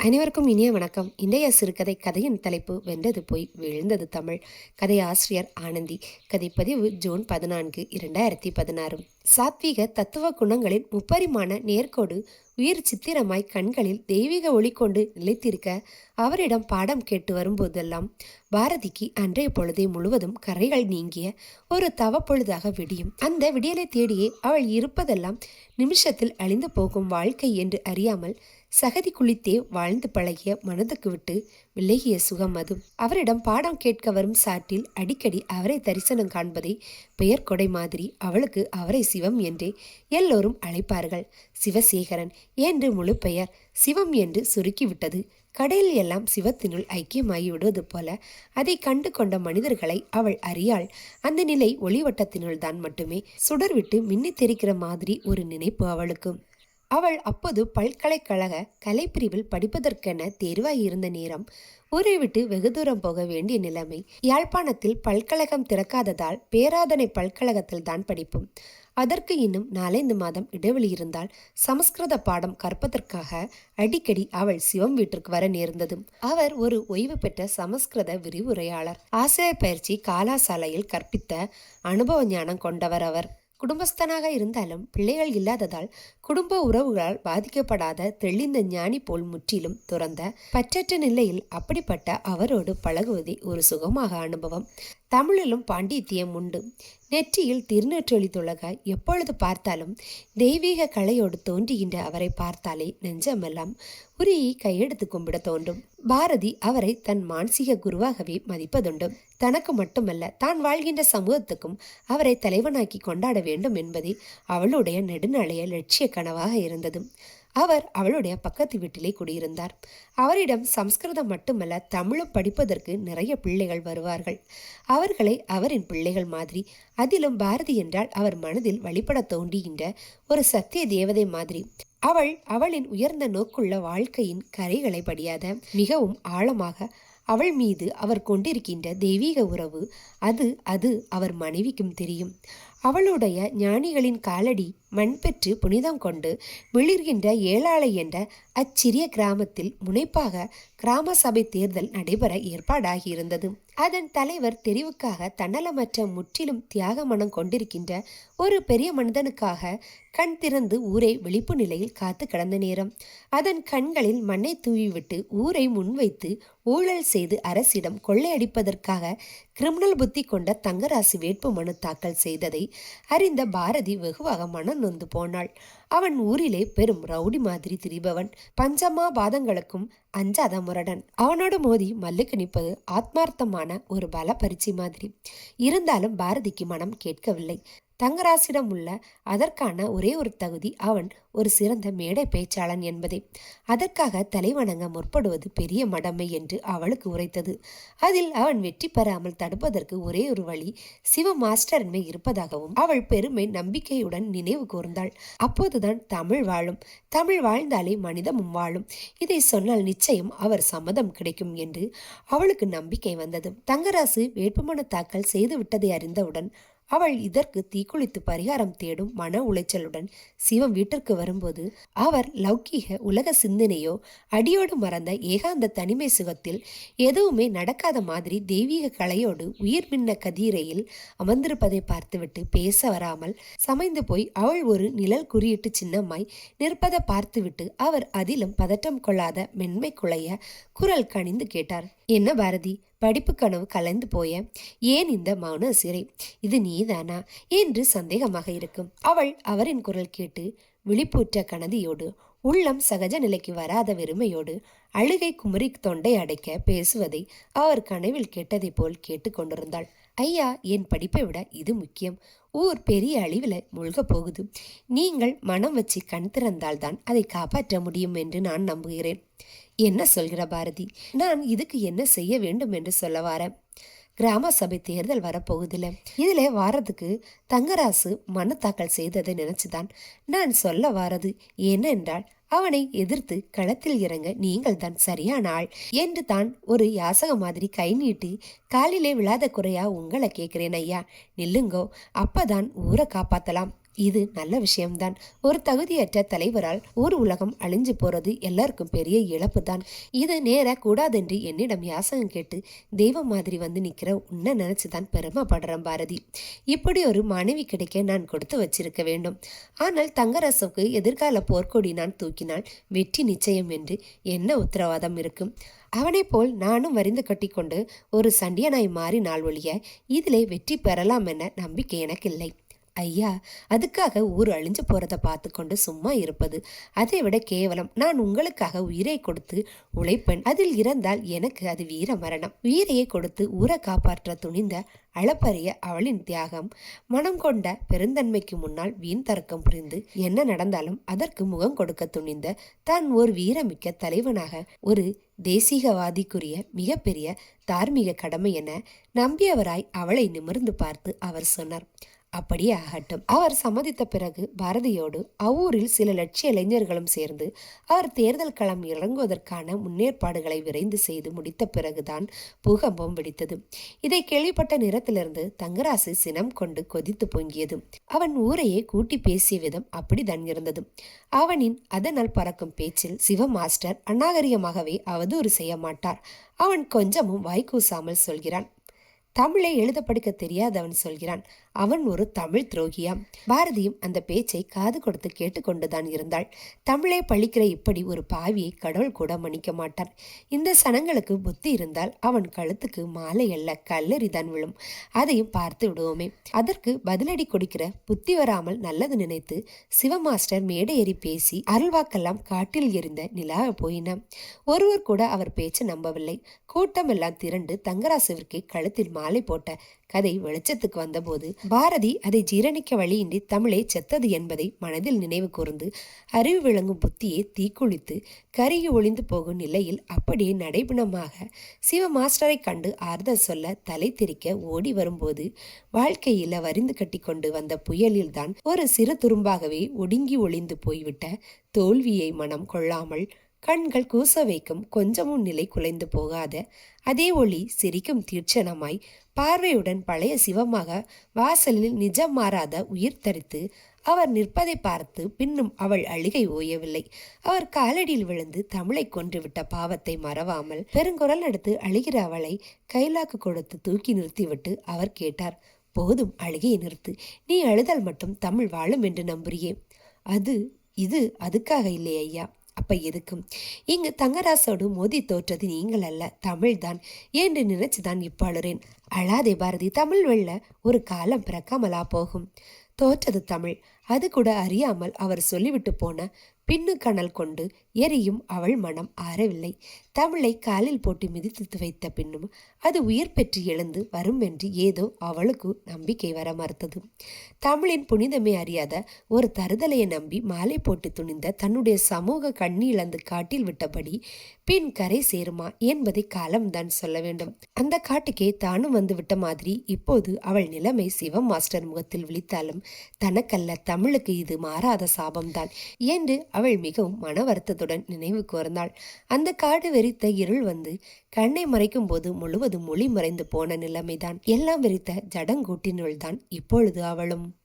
அனைவருக்கும் இனிய வணக்கம். இன்றைய சிறுகதை கதையின் தலைப்பு வென்றது போய் விழுந்தது தமிழ் கதை ஆசிரியர் ஆனந்தி. கதைப்பதிவு ஜூன் பதினான்கு இரண்டாயிரத்தி பதினாறு. சாத்வீக தத்துவ குணங்களின் முப்பரிமாண நேர்கோடு உயிர் சித்திரமாய் கண்களில் தெய்வீக ஒளி கொண்டு நிலைத்திருக்க அவரிடம் பாடம் கேட்டு வரும்போதெல்லாம் பாரதிக்கு அன்றைய பொழுதை முழுவதும் கரைகள் நீங்கிய ஒரு தவப்பொழுதாக விடியும். அந்த விடியலை தேடியே அவள் இருப்பதெல்லாம் நிமிஷத்தில் அழிந்து போகும் வாழ்க்கை என்று அறியாமல் சகதி குளித்தே வாழ்ந்து பழகிய மனதுக்கு விட்டு விலகிய சுகம் அது. அவரிடம் பாடம் கேட்க வரும் சாட்டில் அடிக்கடி அவரை தரிசனம் காண்பதை பெயர் கொடை மாதிரி. அவளுக்கு அவரை சிவம் என்றே எல்லோரும் அழைப்பார்கள். சிவசேகரன் என்று முழு பெயர்? சிவம் என்று சுருக்கிவிட்டது கடையில் எல்லாம் சிவத்தினுள் ஐக்கியமாகிவிடுவது போல. அதை கண்டு கொண்ட மனிதர்களை அவள் அறியாள். அந்த நிலை ஒளிவட்டத்தினுள் தான் மட்டுமே. சுடர்விட்டு மின்னித்தெரிக்கிற மாதிரி ஒரு நினைப்பு அவளுக்கும் அவள் அப்போது பல்கலைக்கழக கலைப்பிரிவில் படிப்பதற்கென தேர்வாகியிருந்த நேரம் ஊரை விட்டு வெகு தூரம் போக வேண்டிய நிலைமை. யாழ்ப்பாணத்தில் பல்கழகம் திறக்காததால் பேராதனை பல்கழகத்தில் தான் படிப்போம். அதற்கு இன்னும் நாலைந்து மாதம் இடைவெளி இருந்தால் சமஸ்கிருத பாடம் கற்பதற்காக அடிக்கடி அவள் சிவம் வீட்டிற்கு வர நேர்ந்தது. அவர் ஒரு ஓய்வு பெற்ற சமஸ்கிருத விரிவுரையாளர். ஆசிரியர் பயிற்சி காலாசாலையில் கற்பித்த அனுபவ ஞானம் கொண்டவர் அவர். குடும்பஸ்தனாக இருந்தாலும் பிள்ளைகள் இல்லாததால் குடும்ப உறவுகளால் பாதிக்கப்படாத தெளிந்த ஞானி போல் முற்றிலும் துறந்த பற்றற்ற நிலையில் அப்படிப்பட்ட அவரோடு பழகுவதே ஒரு சுகமாக அனுபவம். தமிழிலும் பாண்டித்தியம் உண்டு. நெற்றியில் திருநெற்றொழி துலக எப்பொழுது பார்த்தாலும் தெய்வீக கலையோடு தோன்றுகின்ற அவரை பார்த்தாலே நெஞ்சமெல்லாம் உரியை கையெடுத்து கும்பிட தோன்றும். பாரதி அவரை தன் மானசீக குருவாகவே மதிப்பதுண்டு. தனக்கு மட்டுமல்ல தான் வாழ்கின்ற சமூகத்துக்கும் அவரை தலைவனாக்கி கொண்டாட வேண்டும் என்பதே அவளுடைய நெடுநாளைய லட்சிய கனவாக இருந்தது. அவர் அவளுடைய பக்கத்து வீட்டிலே குடியிருந்தார். அவரிடம் சம்ஸ்கிருதம் மட்டுமல்ல தமிழும் படிப்பதற்கு நிறைய பிள்ளைகள் வருவார்கள். அவர்களை அவரின் பிள்ளைகள் மாதிரி அதிலும் பாரதி என்றால் அவர் மனதில் வழிபட தோன்றுகின்ற ஒரு சத்திய தேவதை மாதிரி. அவள் அவளின் உயர்ந்த நோக்குள்ள வாழ்க்கையின் கரைகளை படியாத மிகவும் ஆழமாக அவள் மீது அவர் கொண்டிருக்கின்ற தெய்வீக உறவு அது அது அவர் மனைவிக்கும் தெரியும். அவளுடைய ஞானிகளின் காலடி மண் பெற்று புனிதம் கொண்டு விளிர்கின்ற ஏழாளை என்ற அச்சிறிய கிராமத்தில் முனைப்பாக கிராம சபை தேர்தல் நடைபெற ஏற்பாடாகியிருந்தது. அதன் தலைவர் தெரிவுக்காக தன்னலமற்ற முற்றிலும் தியாக மனம் கொண்டிருக்கின்ற ஒரு பெரிய மனிதனுக்காக கண் திறந்து ஊரை விழிப்பு நிலையில் காத்து கிடந்த நேரம். அதன் கண்களில் மண்ணை தூவிவிட்டு ஊரை முன்வைத்து ஊழல் செய்து அரசிடம் கொள்ளையடிப்பதற்காக கிரிமினல் புத்தி கொண்ட தங்கராசு வேட்பு மனு தாக்கல் செய்ததை அறிந்த பாரதி வெகுவாக மனம் நொந்து போனாள். அவன் ஊரிலே பெரும் ரவுடி மாதிரி திரிபவன். பஞ்சமா பாதங்களுக்கும் அஞ்சாத முரடன். அவனோடு மோதி மல்லுக்கு நிற்பது ஆத்மார்த்தமான ஒரு பல பரீட்சை மாதிரி. இருந்தாலும் பாரதிக்கு மனம் கேட்கவில்லை. தங்கராசிடம் உள்ள அதற்கான ஒரே ஒரு தகுதி அவன் ஒரு சிறந்த மேடை பேச்சாளன் என்பதை. அதற்காக தலைவணங்க முற்படுவது பெரிய மடமை என்று அவளுக்கு உரைத்தது. அதில் அவன் வெற்றி பெறாமல் தடுப்பதற்கு ஒரே ஒரு வழி சிவ மாஸ்டரின்மை இருப்பதாகவும் அவள் பெருமை நம்பிக்கையுடன் நினைவு கூர்ந்தாள். அப்போதுதான் தமிழ் வாழும். தமிழ் வாழ்ந்தாலே மனிதமும் வாழும். இதை சொன்னால் நிச்சயம் அவர் சம்மதம் கிடைக்கும் என்று அவளுக்கு நம்பிக்கை வந்தது. தங்கராசு வேட்புமனு தாக்கல் செய்து விட்டதை அறிந்தவுடன் அவள் இதற்கு தீக்குளித்து பரிகாரம் தேடும் மன உளைச்சலுடன் சிவம் வீட்டிற்கு வரும்போது அவர் லௌக்கீக உலக சிந்தனையோ அடியோடு மறந்த ஏகாந்த தனிமை சுகத்தில் எதுவுமே நடக்காத மாதிரி தெய்வீக கலையோடு உயிர் மின்ன கதிரையில் அமர்ந்திருப்பதை பார்த்துவிட்டு பேச வராமல் சமைந்து போய் அவள் ஒரு நிழல் குறியீட்டு சின்னம்மாய் நிற்பதை பார்த்துவிட்டு அவர் அதிலும் பதட்டம் கொள்ளாத மென்மை குலைய குரல் கணிந்து கேட்டார். என்ன பாரதி படிப்பு கனவு கலைந்து போய ஏன் இந்த மௌன சிறை இது நீதானா என்று சந்தேகமாக இருக்கும். அவள் அவரின் குரல் கேட்டு விழிப்பூற்ற கனதியோடு உள்ளம் சகஜ நிலைக்கு வராத வெறுமையோடு அழுகை குமரி தொண்டை அடைக்க பேசுவதை அவர் கனவில் கேட்டதை போல் கேட்டுக்கொண்டிருந்தாள் ஐயா என் படிப்பை விட இது முக்கியம். ஊர் பெரிய அழிவில் முழுக போகுது. நீங்கள் மனம் வச்சு கண் திறந்தால்தான் அதை காப்பாற்ற முடியும் என்று நான் நம்புகிறேன். என்ன சொல்கிற பாரதி? நான் இதுக்கு என்ன செய்ய வேண்டும் என்று சொல்ல வாரேன். கிராம சபை தேர்தல் வரப்போகுதில்ல இதில் வாரதுக்கு தங்கராசு மனு தாக்கல் செய்ததை நினைச்சுதான் நான் சொல்ல வாரது. என்னென்றால் அவனை எதிர்த்து களத்தில் இறங்க நீங்கள் தான் சரியான ஆள் என்று தான் ஒரு யாசக மாதிரி கை நீட்டி காலிலே விழாத குறையா உங்களை கேட்கிறேன் ஐயா. நில்லுங்கோ அப்பதான் ஊரை காப்பாத்தலாம். இது நல்ல விஷயம்தான். ஒரு தகுதியற்ற தலைவரால் ஊர் உலகம் அழிஞ்சு போறது எல்லாருக்கும் பெரிய இழப்பு தான் இது நேர கூடாதென்று என்னிடம் யாசகம் கேட்டு தெய்வம் மாதிரி வந்து நிற்கிற உன்னை நினைச்சுதான் பெருமைப்படுறேன் பாரதி. இப்படி ஒரு மனைவி கிடைக்க நான் கொடுத்து வச்சிருக்க வேண்டும். ஆனால் தங்கரசுக்கு எதிர்கால போர்க்கொடி நான் தூக்கினால் வெற்றி நிச்சயம் என்று என்ன உத்தரவாதம் இருக்கும்? அவனைப் போல் நானும் வரிந்து கட்டிக்கொண்டு ஒரு சண்டியனாய் நாள் ஒழிய இதிலே வெற்றி பெறலாம் என நம்பிக்கை எனக்கு இல்லை ஐயா அதுக்காக ஊர் அழிஞ்சு போகிறத பார்த்து கொண்டு சும்மா இருப்பது. அதை விட கேவலம். நான் உங்களுக்காக உயிரை கொடுத்து உழைப்பேன். அதில் இறந்தால் எனக்கு அது வீர மரணம். உயிரையை கொடுத்து ஊரை காப்பாற்ற துணிந்த அளப்பரிய அவளின் தியாகம். மனம் கொண்ட பெருந்தன்மைக்கு முன்னால் வீண் தர்க்கம் புரிந்து என்ன நடந்தாலும் அதற்கு முகம் கொடுக்க துணிந்த தான் ஒரு வீரமிக்க தலைவனாக ஒரு தேசிகவாதிக்குரிய மிகப்பெரிய தார்மீக கடமை என நம்பியவராய் அவளை நிமிர்ந்து பார்த்து அவர் சொன்னார். அப்படியே ஆகட்டும். அவர் சம்மதித்த பிறகு பாரதியோடு அவ்வூரில் சில லட்சிய இளைஞர்களும் சேர்ந்து அவர் தேர்தல் களம் இறங்குவதற்கான முன்னேற்பாடுகளை விரைந்து செய்து முடித்த பிறகுதான் பூகம்பம் வெடித்தது. இதை கேள்விப்பட்ட நிறத்திலிருந்து தங்கராசு சினம் கொண்டு கொதித்து பொங்கியது. அவன் ஊரையே கூட்டி பேசிய விதம் அப்படிதான் இருந்தது. அவனின் அதனால் பறக்கும் பேச்சில் சிவ மாஸ்டர் அநாகரிகமாகவே அவதூறு செய்ய மாட்டார். அவன் கொஞ்சமும் வாய்க்கூசாமல் சொல்கிறான். தமிழை எழுத படிக்க தெரியாதவன் சொல்கிறான். அவன் ஒரு தமிழ் துரோகியா? பாரதியும் அந்த பேச்சை காது கொடுத்து கேட்டுக்கொண்டுதான் இருந்தாள். தமிழை பழிக்கிற இப்படி ஒரு பாவியை கடவுள் கூட மன்னிக்க மாட்டார் இந்த சனங்களுக்கு புத்தி இருந்தால் அவன் கழுத்துக்கு மாலை அல்ல கல்லறிதான் விழும். அதையும் பார்த்து விடுவோமே. அதற்கு பதிலடி கொடுக்கிற புத்தி வராமல் நல்லது நினைத்து சிவமாஸ்டர் மேடை ஏறி பேசி அருள்வாக்கெல்லாம் காட்டில் எரிந்த நிலா போயின ஒருவர் கூட அவர் பேச்சு நம்பவில்லை. கூட்டமெல்லாம் திரண்டு தங்கராசுவிற்கு கழுத்தில் மாலை போட்ட கதை வெளிச்சத்துக்கு வந்தபோது பாரதி அதை ஜீரணிக்க வழியின்றி தமிழே செத்தது என்பதை மனதில் நினைவு கூர்ந்து அறிவு விளங்கும் புத்தியை தீக்குளித்து கருகி ஒளிந்து போகும் நிலையில் அப்படியே நடைபுணமாக சிவ மாஸ்டரை கண்டு ஆறுதல் சொல்ல தலை திரிக்க ஓடி வரும்போது வாழ்க்கையில் வரிந்து கட்டி கொண்டு வந்த புயலில்தான் ஒரு சிறு துரும்பாகவே ஒடுங்கி ஒளிந்து போய்விட்ட தோல்வியை மனம் கொள்ளாமல் கண்கள் கூச வைக்கும் கொஞ்சமும் நிலை குலைந்து போகாத அதே ஒளி சிரிக்கும் தீட்சணமாய் பார்வையுடன் பழைய சிவமாக வாசலில் நிஜம் மாறாத உயிர் தரித்து அவர் நிற்பதை பார்த்து பின்னும் அவள் அழுகை ஓயவில்லை. அவர் காலடியில் விழுந்து தமிழை கொன்றுவிட்ட பாவத்தை மறவாமல் பெருங்குரல் எடுத்து அழுகிற அவளை கைலாக்கு கொடுத்து தூக்கி நிறுத்திவிட்டு அவர் கேட்டார் போதும் அழுகையை நிறுத்து. நீ அழுதல் மட்டும் தமிழ் வாழும் என்று நம்புறியே. அது இது அதுக்காக இல்லை ஐயா. அப்ப எதுக்கும்? இங்கு தங்கராசோடு மோதி தோற்றது நீங்கள் அல்ல தமிழ்தான். என்று நினைச்சுதான் இப்ப அழுறேன் அழாதே பாரதி தமிழ் வெள்ள ஒரு காலம் பிறக்காமலா போகும்? தோற்றது தமிழ். அது கூட அறியாமல் அவர் சொல்லிவிட்டு போன பின்னு கணல் கொண்டு எரியும் அவள் மனம் ஆறவில்லை. தமிழை காலில் போட்டு மிதித்து வைத்த பின்னும் அது உயிர் பெற்று எழுந்து வரும் என்று ஏதோ அவளுக்கு நம்பிக்கை வர மறுத்தது. தமிழின் புனிதமே அறியாத ஒரு தருதலையை நம்பி மாலை போட்டு துணிந்த தன்னுடைய சமூக கண்ணி இழந்து காட்டில் விட்டபடி பின் கரை சேருமா என்பதை காலம்தான் சொல்ல வேண்டும். அந்த காட்டுக்கே தானும் வந்து விட்ட மாதிரி இப்போது அவள் நிலைமை சிவம் மாஸ்டர் முகத்தில் விழித்தாலும் தனக்கல்ல தமிழுக்கு இது மாறாத சாபம்தான் என்று அவள் மிகவும் மன வருத்தத்துடன் நினைவு கூர்ந்தாள். அந்த காடு வெறித்த இருள் வந்து கண்ணை மறைக்கும் போது முழுவதும் மொழி மறைந்து போன நிலைமைதான். எல்லாம் வெறித்த ஜடங்கூட்டினுள் தான் இப்பொழுது அவளும்.